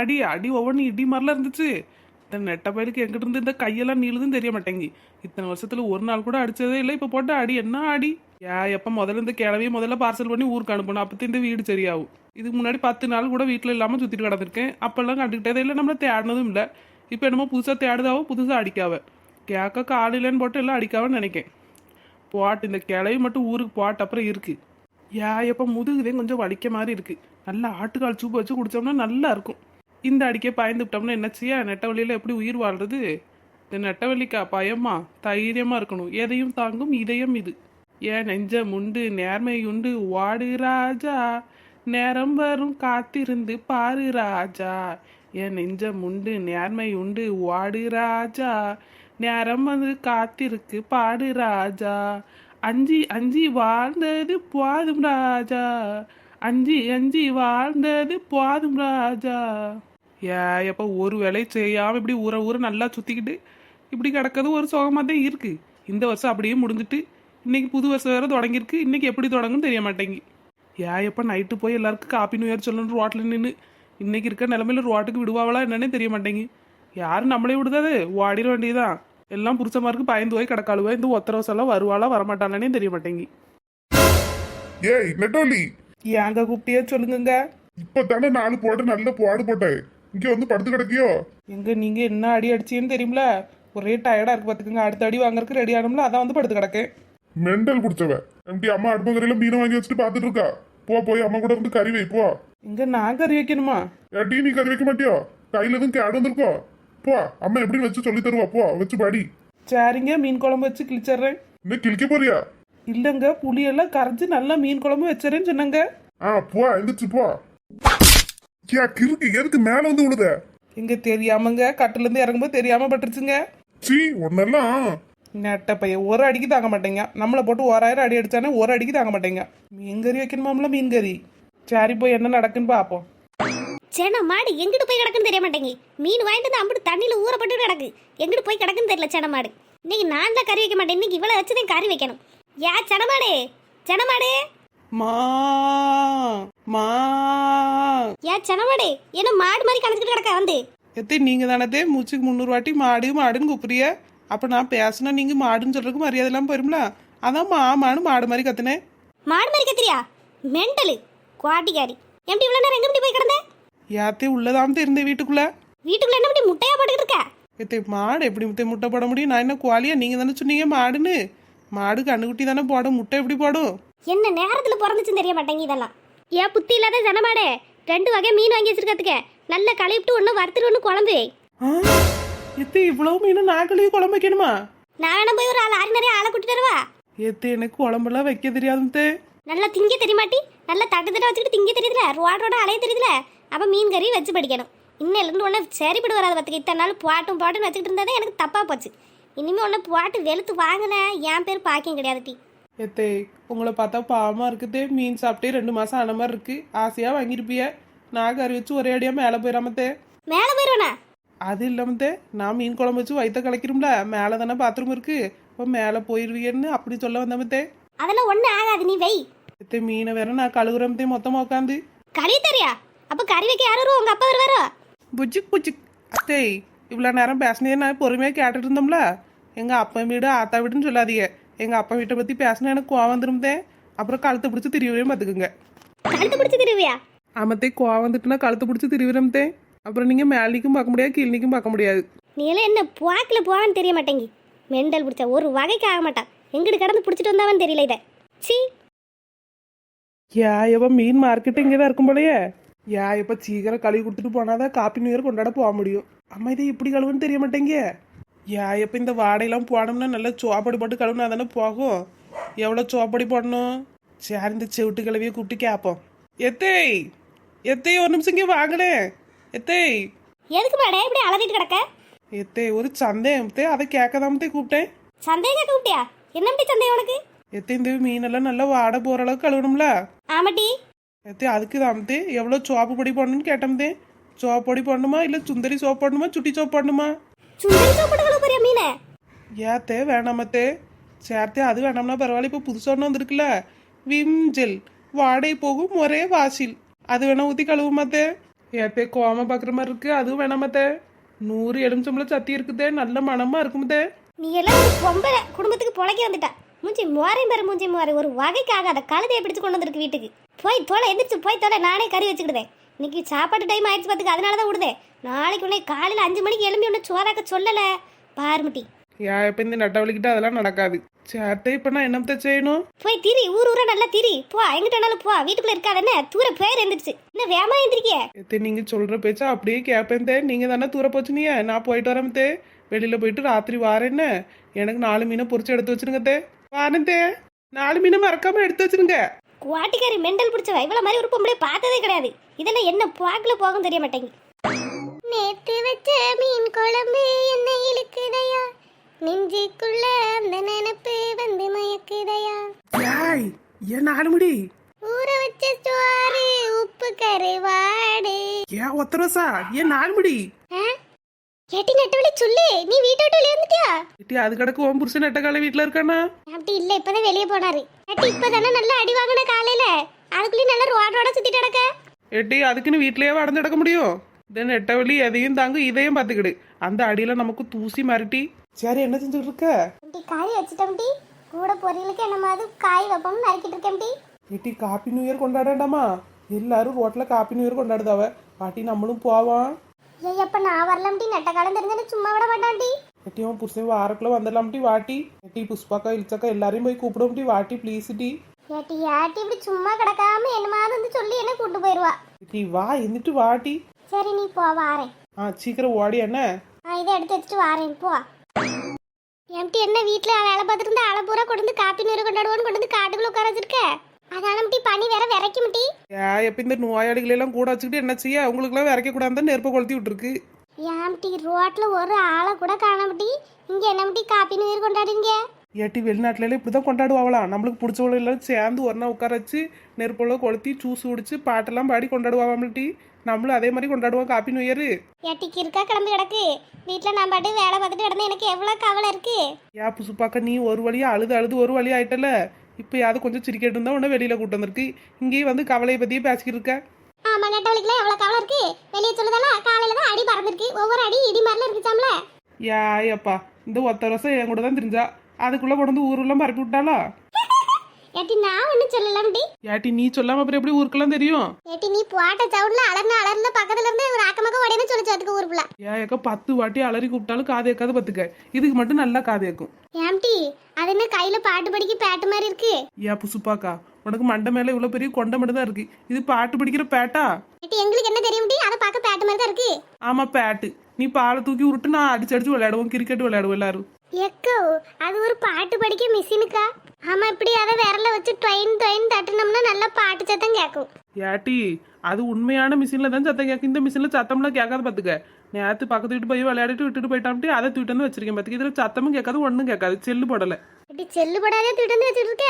அடி அடி ஒவ்வொன்றும் இடி மாதிரிலாம் இருந்துச்சு. இந்த நெட்ட பயலுக்கு எங்கிட்ட இருந்து இந்த கையெல்லாம் நீளுதுன்னு தெரிய மாட்டேங்கி இத்தனை வருஷத்துல ஒரு நாள் கூட அடிச்சதே இல்லை இப்ப போட்ட அடி என்ன அடி? ஏ எப்ப முதல்ல இந்த கிளவியை முதல்ல பார்சல் பண்ணி ஊருக்கு அனுப்பணும் அப்பதான் இந்த வீடு சரியாகும். இதுக்கு முன்னாடி பத்து நாள் கூட வீட்டில் இல்லாம சுத்திட்டு கிடந்திருக்கேன். அப்பெல்லாம் கண்டுக்கிட்டதே இல்லை நம்மள தேடினதும் இல்லை. இப்போ என்னமோ புதுசா தேடுதாவோ புதுசா அடிக்காவ. கேட்க காலையிலன்னு போட்டு எல்லாம் அடிக்காவன்னு நினைக்கேன். போட்டு இந்த கிளவி மட்டும் ஊருக்கு போட்ட அப்புறம் இருக்கு. ஏ எப்போ முதுகுதே கொஞ்சம் வலிக்க மாதிரி இருக்கு. நல்லா ஆட்டுக்கால் சூப்பு வச்சு குடிச்சோம்னா நல்லா இருக்கும். இந்த அடிக்க பயந்துவிட்டோம்னா என்ன செய்ய? நெட்டவழியில் எப்படி உயிர் வாழ்றது? இந்த நெட்டவழிக்கா பயமா? தைரியமாக இருக்கணும். எதையும் தாங்கும் இதயம் இது. ஏன் நெஞ்ச முண்டு நேர்மை உண்டு. வாடு ராஜா நேரம் வரும் காத்திருந்து பாரு ராஜா. என் நெஞ்ச முண்டு நேர்மை உண்டு. வாடு ராஜா நேரம் வந்து காத்திருக்கு பாடு ராஜா. அஞ்சி அஞ்சி வாழ்ந்தது போதும் ராஜா. அஞ்சி அஞ்சி வாழ்ந்தது போதும் ராஜா. ஏ எப்ப ஒரு வேலை செய்யாம இப்படி ஊற ஊற நல்லா சுத்திக்கிட்டு இப்படி கிடக்கிறது ஒரு சுகமா தான் இருக்கு. இந்த வருஷம் அப்படியே முடிஞ்சிட்டு இன்னைக்கு புது வருஷம் வேற தொடங்கியிருக்கு. இன்னைக்கு எப்படி தொடங்குன்னு தெரிய மாட்டேங்கி. ஏ எப்ப நைட்டு போய் எல்லாருக்கும் காப்பி நுயர் சொல்லணும் ரோட்டில் நின்று இன்னைக்கு இருக்க நிலமையில ரோட்டுக்கு விடுவாங்களா என்னன்னே தெரிய மாட்டேங்கி. யாரும் நம்மளே விடுதாது? ஓடிட வேண்டியதுதான். எல்லாம் புருஷமாருக்கு பயந்து போய் கிடக்காளுவா? இந்த ஒத்தரவசெல்லாம் வருவாளா வரமாட்டாளானே தெரிய மாட்டேங்கி. ஏய் நெட்டோலி. ஏங்க கூப்பிட்டியே சொல்லுங்கங்க. இப்பதானே நாலு போட்டு நல்ல போடு போட்டேன். இங்க வந்து படுத்து கிடக்கியோ? எங்க நீங்க என்ன அடி அடிச்சீன்னு தெரியுமில? ஒரே டயர்டா இருக்கு பாத்துக்கங்க. அடுத்த அடி வாங்குறதுக்கு ரெடி ஆனோம்ல அதான் வந்து படுத்து கிடக்கேன். மெண்டல் பிடிச்சவ. எம்டி அம்மா அடுப்பங்கரையில மீனை வாங்கி வச்சுட்டு பாத்துட்டு இருக்கா? போ போய் அம்மா கூட இருந்து கறி வை போ. இங்க நான் கறி வைக்கணுமா? ஏட்டி நீ கறி வைக்க மாட்டியோ? கையில எதுவும் கேடு வந்திருக்கோ? போ அம்மா எப்படி வச்சு சொல்லி தருவா போ வச்சு படி. சரிங்க மீன் குழம்பு வச்சு கிழிச்சிடுறேன். இன்னும் கிழிக்க போறியா? இல்லைங்க புளியெல்லாம் கரைச்சி நல்லா மீன் குழம்பு வச்சுறேன்னு சொன்னாங்க. ஆ போ எந்திரிச்சு போ. ஏ கிறுக்கு எதுக்கு மேல வந்து விழுத இங்க தெரியாமங்க கட்டுல இருந்து இறங்கும்போது தெரியாம பட்டுருச்சுங்க. சீ உன்னெல்லாம். நெட்ட பையன் ஒரு அடிக்கு தாங்க மாட்டேங்க. நம்மளை போட்டு ஓராயிரம் அடி அடிச்சானே ஒரு அடிக்கு தாங்க மாட்டேங்க. மீன் கறி வைக்கணுமாம்ல மீன் கறி சரி போய் என்ன நடக்குன்னு பார்ப்போம் சேனா மாடு எங்கிட்டு போய் கிடக்குன்னு தெரிய மாட்டேங்கி. மீன் வாங்கிட்டு வந்து அம்பிட்டு தண்ணியில ஊறப்பட்டு கிடக்கு. எங்கிட்டு போய் கிடக்குன்னு தெரியல சேன மாடு. இன்னைக்கு நான் தான் கறி வைக்க மாட்டேன். இன்னைக்கு இவ்வளவு வச்சுதான் கறி வைக்கணும். யா செனமாடு செனமாடு மா. மா. யா செனமாடு என்ன மாடு மாதிரி கணக்கிட்டு கிடக்க வந்து. எத்தே நீங்க தானதே மூச்சுக்கு முந்நூறு வாட்டி மாடு மாடுன்னு கூப்பிடுறிய அப்ப நான் பேசினா நீங்க மாடுன்னு சொல்றதுக்கு மரியாதை போயிரும்ல? அதான் மாமான்னு மாடு மாதிரி கத்துனேன் மாடு மாதிரி கத்திரியா மெண்டலு குவாட்டிக்காரி. எப்படி இவ்வளவு நேரம் எங்க இப்படி போய் கிடந்த? யாத்தே உள்ளதாமத்தே இருந்தேன் வீட்டுக்குள்ள. வீட்டுக்குள்ள என்ன இப்படி முட்டையா போட்டுக்கிட்டு இருக்க? எத்தே மாடு எப்படி முட்டை முட்டை போட முடியும்? நான் என்ன குவாலியா? நீங்க தானே சொன்னீங்க மாடுன்னு. மாடு கண்ணுக்குட்டி தானே போடும் முட்டை எப்படி போடும்? என்ன நேரத்துல பிறந்துச்சுன்னு தெரிய மாட்டேங்க இதெல்லாம். ஏன் புத்தி இல்லாத ஜனமாடே. ரெண்டு வகை மீன் வாங்கி வச்சிருக்கிறதுக்கு. நல்ல கழுவிட்டு ஒன்று வறுத்துட்டு ஒன்று குழம்பு. எத்தே இவ்வளவு மீன் நாக்களையும் குழம்பு வைக்கணுமா? நான் வேணா போய் ஒரு ஆள் ஆறு நிறைய ஆளை கூட்டிட்டு வருவா. எத்தே எனக்கு குழம்பெல்லாம் வைக்க தெரியாதுத்தே நல்லா திங்க தெரியமாட்டி? நல்லா தட்டு தட்ட வச்சுக்கிட்டு திங்க தெரியுதுல? ரோட் ரோட அலைய தெரியுதுல? அப்ப மீன் கறி வச்சு படிக்கணும். இன்னும் இருந்து ஒன்று சரிப்பட்டு வராது பார்த்துக்க. இத்தனை நாள் பாட்டும் பாட்டும் வச்சுக்கிட்டு இருந்ததே எனக்கு தப்பா போச்சு. இனிமே ஒன்று பாட்டு வெளுத்து வாங்கினேன். என் பேர் பாக்கியம் கிடையாது டி எத்தே உங்களை பார்த்தா பாவமா இருக்குதே மீன் சாப்பிட்டே ரெண்டு மாசம் ஆன மாதிரி இருக்கு. ஆசையா வாங்கியிருப்பிய. நான் கறி வச்சு ஒரே அடியா மேலே போயிடாமத்தே மேலே போயிடுவேண்ணா அது இல்லாமத்தே நான் மீன் குழம்பு வச்சு வயிற்ற கலக்கிறோம்ல மேலே தானே பாத்ரூம் இருக்கு. இப்போ மேலே போயிருவியன்னு அப்படி சொல்ல வந்தமத்தே அதெல்லாம் ஒன்றும் ஆகாது நீ வை. எத்தே மீனை வேற நான் கழுகுறமத்தே மொத்தமாக உட்காந்து கறி தெரியா அப்போ கறி வைக்க யாரும் வருவா? உங்க அப்பா வருவாரோ? புஜிக் புஜிக் அத்தே இவ்வளோ நேரம் பேசினே நான் பொறுமையாக கேட்டுட்டு இருந்தோம்ல. எங்கள் அப்பா வீடு ஆத்தா வீடுன்னு சொல்லாதீங்க. எங்கள் அப்பா வீட்டை பற்றி பேசினா எனக்கு கோவம் வந்துருந்தே அப்புறம் கழுத்தை பிடிச்சி திரிவே பார்த்துக்குங்க கழுத்து பிடிச்சி திருவியா? ஆமத்தே கோவம் வந்துட்டுனா கழுத்தை பிடிச்சி திரிவிரமத்தே அப்புறம் நீங்கள் மேலிக்கும் பார்க்க முடியாது கீழ்னிக்கும் பார்க்க முடியாது. நீ எல்லாம் என்ன புவாக்கில் போவான்னு தெரிய மாட்டேங்கி. மெண்டல் பிடிச்ச ஒரு வகைக்கு ஆக மாட்டான் எங்கிட்டு கடந்து பிடிச்சிட்டு வந்தாவன்னு தெரியல இதை. சீ. யா எப்போ மீன் மார்க்கெட்டு இங்கே தான் இருக்கும் போலயே. யா எப்போ சீக்கிரம் கழுவி கொடுத்துட்டு போனாதான் காப்பி நியூ இயர் கொண்டாட போக முடியும். அம்மா இதை எப்படி கழுவுன்னு தெரிய மாட்டேங்க யா எப்போ இந்த வாடையெல்லாம் போனோம்னா நல்லா சோப்படி போட்டு கழுவுனா தானே போகும். எவ்வளோ சோப்படி போடணும்? சரி இந்த செவிட்டு கிளவியை கூப்பிட்டு கேட்போம் எத்தேய் எத்தேய் ஒரு நிமிஷம் இங்கே வாங்கினேன் எத்தேய் எதுக்கு மேடம் இப்படி அலறிட்டு கிடக்க? எத்தேய் ஒரு சந்தேகத்தே அதை கேட்கதாமத்தே கூப்பிட்டேன். சந்தேகம் கூப்பிட்டியா? என்ன இப்படி சந்தேகம் உனக்கு? எத்தே இந்த மீனெல்லாம் நல்லா வாடை போகிற அளவுக்கு கழுவணும்ல? ஆமாட்டி. எத்தே அதுக்கு தாமத்தே எவ்வளோ சோப்பு பொடி போடணும்னு கேட்டோம்தே சோப்பு பொடி போடணுமா? இல்லை சுந்தரி சோப்பு போடணுமா? சுட்டி சோப்பு போடணுமா? சுந்தரி சாப்பிட்டு கழுவு போறியா மீனை? ஏத்தே வேணாமத்தே. சேர்த்தே அது வேணாம்னா பரவாயில்ல இப்போ புதுசாக ஒன்று வந்திருக்குல்ல? Vim gel. வாடகை போகும் ஒரே வாசில். அது வேணா ஊற்றி கழுவுமாத்தே. ஏத்தே கோம பாக்குற மாதிரி இருக்கு அதுவும் வேணாமத்தே. நூறு எலுமிச்சம்பளம் சத்தி இருக்குதே நல்ல மனமா இருக்குமுதே. நீ எல்லாம் பொம்பளை குடும்பத்துக்கு பொழைக்க வந்துட்டா. மூஞ்சி மோரையும் பாரு மூஞ்சி மோரை. ஒரு வகைக்காக அதை கழுதையை பிடிச்சு கொண்டு வந்திருக்கு வீட்டுக்கு. போய் தொலை எந்திரிச்சு போய் தொலை நானே கறி வச்சுக்கிடுதேன் இன்னைக்கு சாப்பாட்டு டைம் ஆயிடுச்சு பார்த்துக்க அதனால தான் விடுதேன் நாளைக்கு உன்னை காலையில் அஞ்சு மணிக்கு எழும்பி உன்னை சோறாக்க சொல்லலை. பாருமுட்டி யா இப்ப இந்த நட்டவழிக்கிட்ட அதெல்லாம் நடக்காது. சேட்டை இப்ப நான் என்னத்த செய்யணும்? போய் திரி ஊர் ஊரா நல்லா திரி. போ எங்கிட்டனாலும் போ. வீட்டுக்குள்ள இருக்காதன்னு தூர பேர் எந்திரிச்சு இன்னும் வேமா எந்திரிக்க எத்தே நீங்க சொல்ற பேச்சா அப்படியே கேட்பேன் தே. நீங்க தானே தூர போச்சுனிய? நான் போயிட்டு வரேன் தே. வெளியில போயிட்டு ராத்திரி வாரேன்னு எனக்கு நாலு மீனை பொரிச்சு எடுத்து வச்சிருங்க தே. வாரேன் தே. நாலு மீனை மறக்காம எடுத்து வச்சிருங்க. குவாட்டிக்காரி மெண்டல் பிடிச்சவ. இவ்வளவு மாதிரி ஒரு பொம்பளை பார்த்ததே கிடையாது. இதெல்லாம் என்ன பாக்குல போகும் தெரிய மாட்டேங்க நேத்து வச்ச மீன் குழம்பு என்ன இழுக்குதையா? நெஞ்சுக்குள்ள அந்த நினைப்பு வந்து மயக்குதையா? யாய் ஏன் நாலு முடி ஊற வச்ச சோறு உப்பு கருவாடு. ஏன் ஒத்தரசா? ஏன் நாலு முடி கேட்டி நெட்டவழி சொல்லு நீ வீட்டை விட்டு வெளியே வந்துட்டியா? ஏட்டி அது கிடக்கு உன் புருஷன் நெட்டக்கால வீட்டுல இருக்கானா? அப்படி இல்ல இப்பதான் வெளியே போனாரு. கேட்டி இப்பதானே நல்லா அடி வாங்கின காலையில? அதுக்குள்ளேயும் நல்லா ரோட ரோட சுத்திட்டு கிடக்க. ஏட்டி அதுக்குன்னு வீட்லயே அடைஞ்சு கிடக்க முடியும். இந்த நெட்டவழி எதையும் தாங்கும் இதையும் பார்த்துக்கிடு. அந்த அடியில நமக்கு தூசி மிரட்டி. சரி என்ன செஞ்சுட்டு இருக்க? இப்படி காய் வச்சுட்டோம்டி கூட பொரியலுக்கு என்ன மாதிரி காய் வைப்போம்னு நறுக்கிட்டு இருக்கேன்டி ஏட்டி காப்பி நியூ இயர் கொண்டாடண்டாமா? எல்லாரும் ரோட்ல காப்பி நியூ இயர் கொண்டாடுதாவ பாட்டி நம்மளும் போவோம். ஏய் அப்ப நான் வரலாம்டி நெட்ட காலம் தெரிஞ்சு சும்மா விட மாட்டான்டி ஏட்டி உன் புருஷன் வாரக்குள்ள வந்துடலாம்டி வாட்டி. ஏட்டி புஷ்பாக்கா இழிச்சக்கா எல்லாரையும் போய் கூப்பிடும்டி வாட்டி ப்ளீஸ் டி ஏட்டி ஏட்டி இப்படி சும்மா கிடக்காம என்னமாவது வந்து சொல்லி என்ன கூட்டு போயிருவா. ஏட்டி வா இருந்துட்டு வாட்டி. சரி நீ போ வாரேன் ஆ சீக்கிரம் ஓடி என்ன? நான் இதை எடுத்து வச்சுட்டு வாரேன் போ. எம்டி என்ன வீட்டில் வேலை பார்த்துட்டு இருந்த ஆளை பூரா கொண்டு வந்து காப்பி நீர் கொண்டாடுவோன்னு கொண்டு வந்து காட்டுக்குள்ள உட்கார வச்சிருக்க? அதான முட்டி பனி வேற விரைக்கும் முட்டி ஏ எப்ப இந்த நோயாளிகளை எல்லாம் கூட வச்சுக்கிட்டு என்ன செய்ய? அவங்களுக்குலாம் விரைக்க கூடாது நெருப்பை கொளுத்தி விட்டுருக்கு. ஏம்டி ரோட்ல ஒரு ஆளை கூட காண முட்டி இங்க என்ன முட்டி காப்பி நீர் கொண்டாடுங்க ஏட்டி வெளிநாட்டுல எல்லாம் இப்படிதான் கொண்டாடுவாங்களாம் நம்மளுக்கு பிடிச்சவங்க எல்லாம் சேர்ந்து ஒரு நாள் உட்கார வச்சு நெருப்புல கொளுத்தி ஜூஸ் குடிச்சு பாட்டெல்லாம் பாடி கொண்டாடுவாங்கட்டி நம்மளும் அதே மாதிரி கொண்டாடுவோம் காப்பி நியூ இயர். எட்டிக்கு இருக்கா கிளம்பி கிடக்கு. வீட்டில் நான் பாட்டு வேலை பார்த்துட்டு கிடந்து எனக்கு எவ்வளோ கவலை இருக்கு. யா புசுப்பாக்க நீ ஒரு வழியா அழுது அழுது ஒரு வழியா ஆயிட்டல. இப்போ யாவது கொஞ்சம் சிரிக்கிட்டு இருந்தா உன்ன வெளியில கூட்டு வந்திருக்கு. இங்கேயும் வந்து கவலையை பத்தியே பேசிக்கிட்டு இருக்க. ஆமா நெட்டவழிக்குலாம் எவ்வளோ கவலை இருக்கு. வெளியே சொல்லுதல காலையில தான் அடி பறந்துருக்கு. ஒவ்வொரு அடி இடி மாதிரில இருக்குச்சாம்ல. யா அப்பா இந்த ஒத்த வருஷம் என் கூட தான் தெரிஞ்சா. அதுக்குள்ள கொண்டு வந்து ஊரெல்லாம் பரப்பி விட்டாளா? ஏட்டி நான் ஒன்றும் சொல்லலாம்டி ஏட்டி நீ சொல்லாம அப்புறம் எப்படி ஊருக்கெல்லாம் தெரியும்? ஏட்டி நீ போட்ட சவுண்ட்ல அலர்ன அலர்ன பக்கத்துல இருந்து ஒரு ஆக்கமாக உடனே சொல்லிச்சு அதுக்கு ஊருக்குள்ள ஏ ஏக்கா பத்து வாட்டி அலறி கூப்பிட்டாலும் காது கேட்காது பத்துக்க. இதுக்கு மட்டும் நல்லா காது கேட்கும் ஏம்டி அது என்ன கையில பாட்டு படிக்க பேட்டு மாதிரி இருக்கு? ஏன் புசுப்பாக்கா உனக்கு மண்டை மேல இவ்வளவு பெரிய கொண்டை மட்டும் தான் இருக்கு. இது பாட்டு படிக்கிற பேட்டா? ஏட்டி எங்களுக்கு என்ன தெரியும் அதை பார்க்க பேட்டு மாதிரி தான் இருக்கு. ஆமா பேட்டு. நீ பாலை தூக்கி விட்டு நான் அடிச்சு அடிச்சு விளையாடுவோம் கிரிக்கெட் விளையாடுவோம் எல்லாரும். எக்கோ அது ஒரு பாட்டு படிக்க மிஷினுக்கா? ஆமா இப்படி அதை விரல வச்சு ட்ரெயின் ட்ரெயின் தட்டினோம்னா நல்லா பாட்டு சத்தம் கேட்கும் ஏட்டி அது உண்மையான மிஷின்ல தான் சத்தம் கேட்கும் இந்த மிஷின்ல சத்தம்லாம் கேட்காத பாத்துக்க. நேத்து பக்கத்து வீட்டு போய் விளையாடிட்டு விட்டுட்டு போயிட்டான்ட்டு அதை தூக்கிட்டு வந்து வச்சிருக்கேன் பாத்துக்க இதுல சத்தமும் கேட்காது ஒண்ணும் கேட்காது செல்லு போடல இப்படி செல்லு படாதே தூக்கிட்டு வந்து வச்சுட்டு இருக்க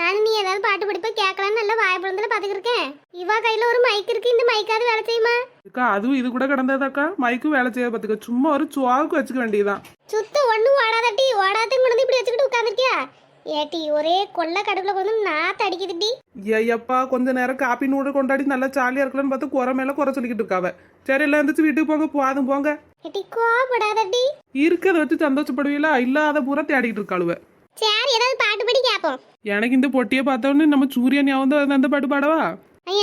நானும் நீ ஏதாவது பாட்டு படிப்ப கேட்கலான்னு நல்லா வாய பிறந்தல பாத்துக்கிருக்கேன் இவா கையில ஒரு மைக் இருக்கு இந்த மைக்காவது வேலை செய்யுமா அக்கா அதுவும் இது கூட கிடந்ததாக்கா மைக்கும் வேலை செய்ய பாத்துக்க சும்மா ஒரு சுவாவுக்கு வச்சுக்க வேண்டியதுதான் சுத்தம் ஒண்ணும் ஓடாதட்டி வந்து இப்படி வச்சுக்கிட்டு உட்காந்துருக்கியா ஏட்டி ஒரே கொள்ள கடுப்புல வந்து நாத்து அடிக்குதுடி. ஐயப்பா கொஞ்ச நேரம் காப்பி நூறு கொண்டாடி நல்லா ஜாலியா இருக்கலாம்னு பார்த்து குறை மேல குறை சொல்லிக்கிட்டு இருக்காவ. சரி எல்லாம் இருந்துச்சு வீட்டுக்கு போங்க போதும் போங்க. ஏட்டி கோபப்படாதட்டி இருக்கதை வச்சு சந்தோஷப்படுவீங்களா இல்லாத பூரா தேடிட்டு இருக்காளுவ. சரி ஏதாவது பாட்டு படி கேட்போம் எனக்கு இந்த பொட்டியை பார்த்தோன்னே நம்ம சூரியன் ஞாபகம் அந்த பாட்டு பாடவா?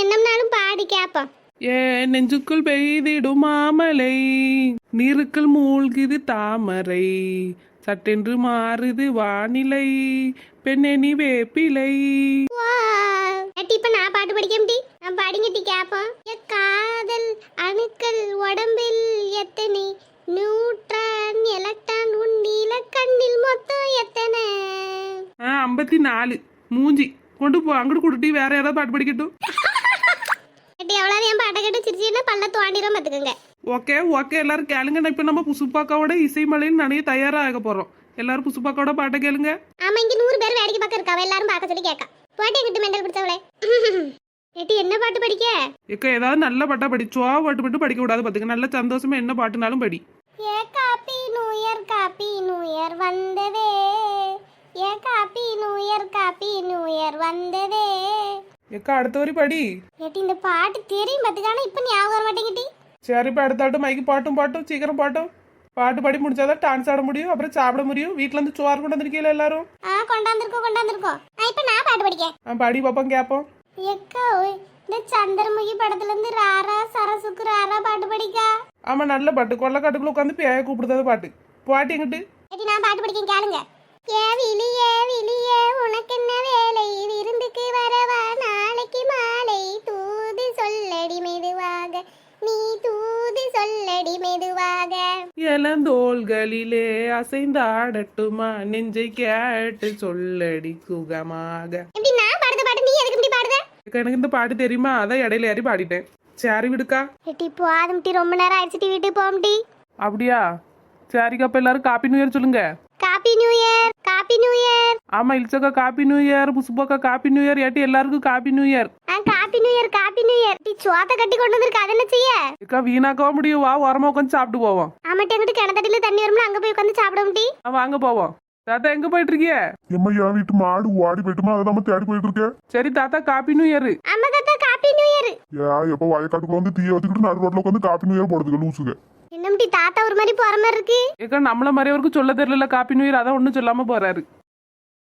என்னம்னாலும் பாடி கேட்போம் ஏ நெஞ்சுக்குள் பெய்திடும் மாமலை நீருக்குள் மூழ்குது தாமரை. சட்டென்று மாறுது வானிலை. பெண்ணே நீ வேப்பிலை இப்ப நான் பாட்டு படிக்க முடி நான் படிங்கட்டி கேட்போம் என் காதல் அணுக்கள் உடம்பில் எத்தனை? நியூட்ரான் எலக்ட்ரான் உன் நீல கண்ணில் மொத்தம் எத்தனை? ஆ ஐம்பத்தி நாலு மூஞ்சி. கொண்டு போ அங்கிட்டு கொடுட்டி வேற யாராவது பாட்டு படிக்கட்டும். ஏட்டி எவ்வளவு என் பாட்டை கேட்டு சிரிச்சுன்னா பல்ல தோண்டிடும் பார்த்துக்கோங்க ஓகே ஓகே எல்லாரும் கேளுங்க. இப்போ நம்ம புசுப்பாக்காவோட இசைமலைன்னு நிறைய தயாராக போறோம். எல்லாரும் புசுப்பாக்காவோட பாட்டை கேளுங்க. ஆமா இங்க நூறு பேர் வேடிக்கை பார்க்க இருக்காவ எல்லாரும் பார்க்க சொல்லி கேட்கா போட்டு எங்கிட்ட மெண்டல் பிடிச்சவளே? ஏட்டி என்ன பாட்டு படிக்க? எக்க ஏதாவது நல்ல பாட்டா படிச்சோவா பாட்டு மட்டும் படிக்க கூடாது பாத்துக்க. நல்ல சந்தோஷமா என்ன பாட்டுனாலும் படி. ஏ காப்பி நூயர் காப்பி நூயர் வந்ததே. ஏ காப்பி நூயர் காப்பி நூயர் வந்ததே. எக்கா அடுத்த வரி படி. ஏட்டி இந்த பாட்டு தெரியும் பார்த்துக்கான இப்போ ஞாபகம் வர மாட்டேங்கிட்டி சரி இப்போ அடுத்த ஆட்டம் மைக்கு பாட்டும் பாட்டும் சீக்கிரம் பாட்டும். பாட்டு பாடி முடிச்சாதான் டான்ஸ் ஆட முடியும் அப்புறம் சாப்பிட முடியும். வீட்ல இருந்து சோறு கொண்டு வந்திருக்கீங்களா எல்லாரும்? ஆ கொண்டாந்துருக்கோம் கொண்டாந்துருக்கோம். இப்போ நான் பாட்டு படிக்கேன். ஆ பாடி பார்ப்போம் கேட்போம் எக்கா இந்த சந்திரமுகி படத்துல இருந்து ராரா சரசுக்கு ராரா பாட்டு படிக்கா? ஆமா நல்ல பாட்டு. கொள்ளக்காட்டுக்குள்ள உட்காந்து பேய கூப்பிடுதாத பாட்டு. பாட்டு எங்கிட்டு? நான் பாட்டு படிக்கேன் கேளுங்க. ஏ விழியே விழியே உனக்கு என்ன சொல்லடி மெதுவாக. இளந்தோள்களிலே அசைந்தாடட்டுமா? நெஞ்சை கேட்டு சொல்லடி சுகமாக எப்படி நான் பாடுத பாட்டு நீ எதுக்கு இப்படி பாடுத? எனக்கு இந்த பாட்டு தெரியுமா? அதான் இடையில ஏறி பாடிட்டேன். சரி விடுக்கா. ஏட்டி போதும் டி ரொம்ப நேரம் ஆயிடுச்சு டி வீட்டுக்கு போகும் டி அப்படியா? சரிக்கா அப்ப எல்லாரும் காப்பி நியூ இயர் சொல்லுங்க. Happy new year. Happy new year ஆமா இல்சக்கா காப்பி நியூ இயர் புசுப்பாக்கா காப்பி நியூ இயர் ஏட்டி எல்லாருக்கும் காப்பி நியூ இயர் ஆ happy new year happy new year D சோத்த கட்டி கொண்டு வந்திருக்க அது என்ன செய்ய? அக்கா வீணாக்கவா முடியும். வா உரமா உட்காந்து சாப்பிட்டு போவோம். ஆமாட்டி எங்கிட்ட கிணத்தடியில தண்ணி வரும்ல அங்க போய் உட்காந்து சாப்பிடும் டி ஆ, வாங்க போவோம். தாத்தா எங்க போயிட்டு இருக்கிய எம்மா என் வீட்டு மாடு ஓடி போயிட்டுமா? அதை நம்ம தேடி போயிட்டு இருக்கேன் சரி தாத்தா காப்பி நியூ இயர். அம்மா தாத்தா காப்பி நியூ இயர். ஏ எப்போ வயக்காட்டுக்குள்ள வந்து தீய வச்சுக்கிட்டு நடு ரோட்ல உட்காந்து காப்பி நியூ இயர் போடுறதுக்கு லூசுங்க. என்னம்டி தாத்தா ஒரு மாதிரி போற மாதிரி இருக்கு? ஏக்கா நம்மள மாதிரிಯವருக்கு சொல்ல தெரியல காப்பி நியூ இயர் அதான் ஒன்றும் சொல்லாம போறாரு.